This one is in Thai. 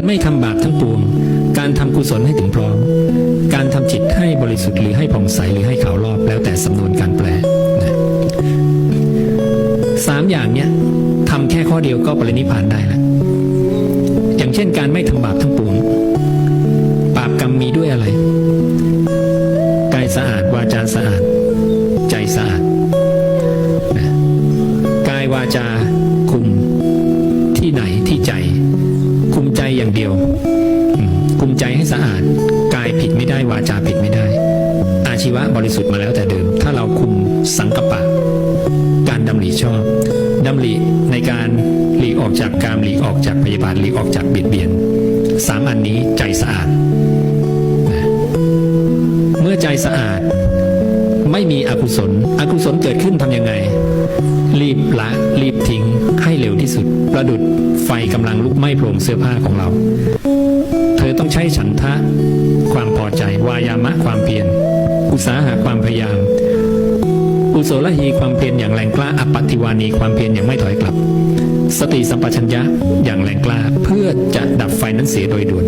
การไม่ทำบาปทั้งปวง การทำกุศลให้ถึงพร้อม การทำจิตให้บริสุทธิ์หรือให้ผ่องใสหรือให้ขาวรอบแล้วแต่สำนวนการแปลนะสามอย่างเนี้ยทำแค่ข้อเดียวก็ปรินิพพานได้แล้วอย่างเช่นการไม่ทำบาปทั้งปวงบาปกรรมมีด้วยอะไร กายสะอาดวาจาสะอาด ใจสะอาด อย่างเดียวอืมคุมใจให้สะอาดกายผิดไม่ได้วาจาผิดไม่ได้ อาชีวะบริสุทธิ์มาแล้วแต่เดิม ถ้าเราคุมสังกปะ การดำริชอบดำริในการหลีกออกจากการหลีกออกจากพยาบาทหลีกออกจากเบียดเบียนสามอันนี้ใจสะอาดนะเมื่อใจสะอาด ไม่มีอกุศล อกุศลเกิดขึ้นทำยังไง รีบละ รีบทิ้ง ให้เร็วที่สุด ประดุดไฟกำลังลุกไหม้โปร่งเสื้อผ้าของเรา เธอต้องใช้ฉันทะ ความพอใจ วายามะความเพียร อุตสาหะความพยายาม อุโสลหีความเพียรอย่างแรงกล้า อปปติวานีความเพียรอย่างไม่ถอยกลับ สติสัมปชัญญะอย่างแรงกล้า เพื่อจะดับไฟนั้นเสียโดยด่วน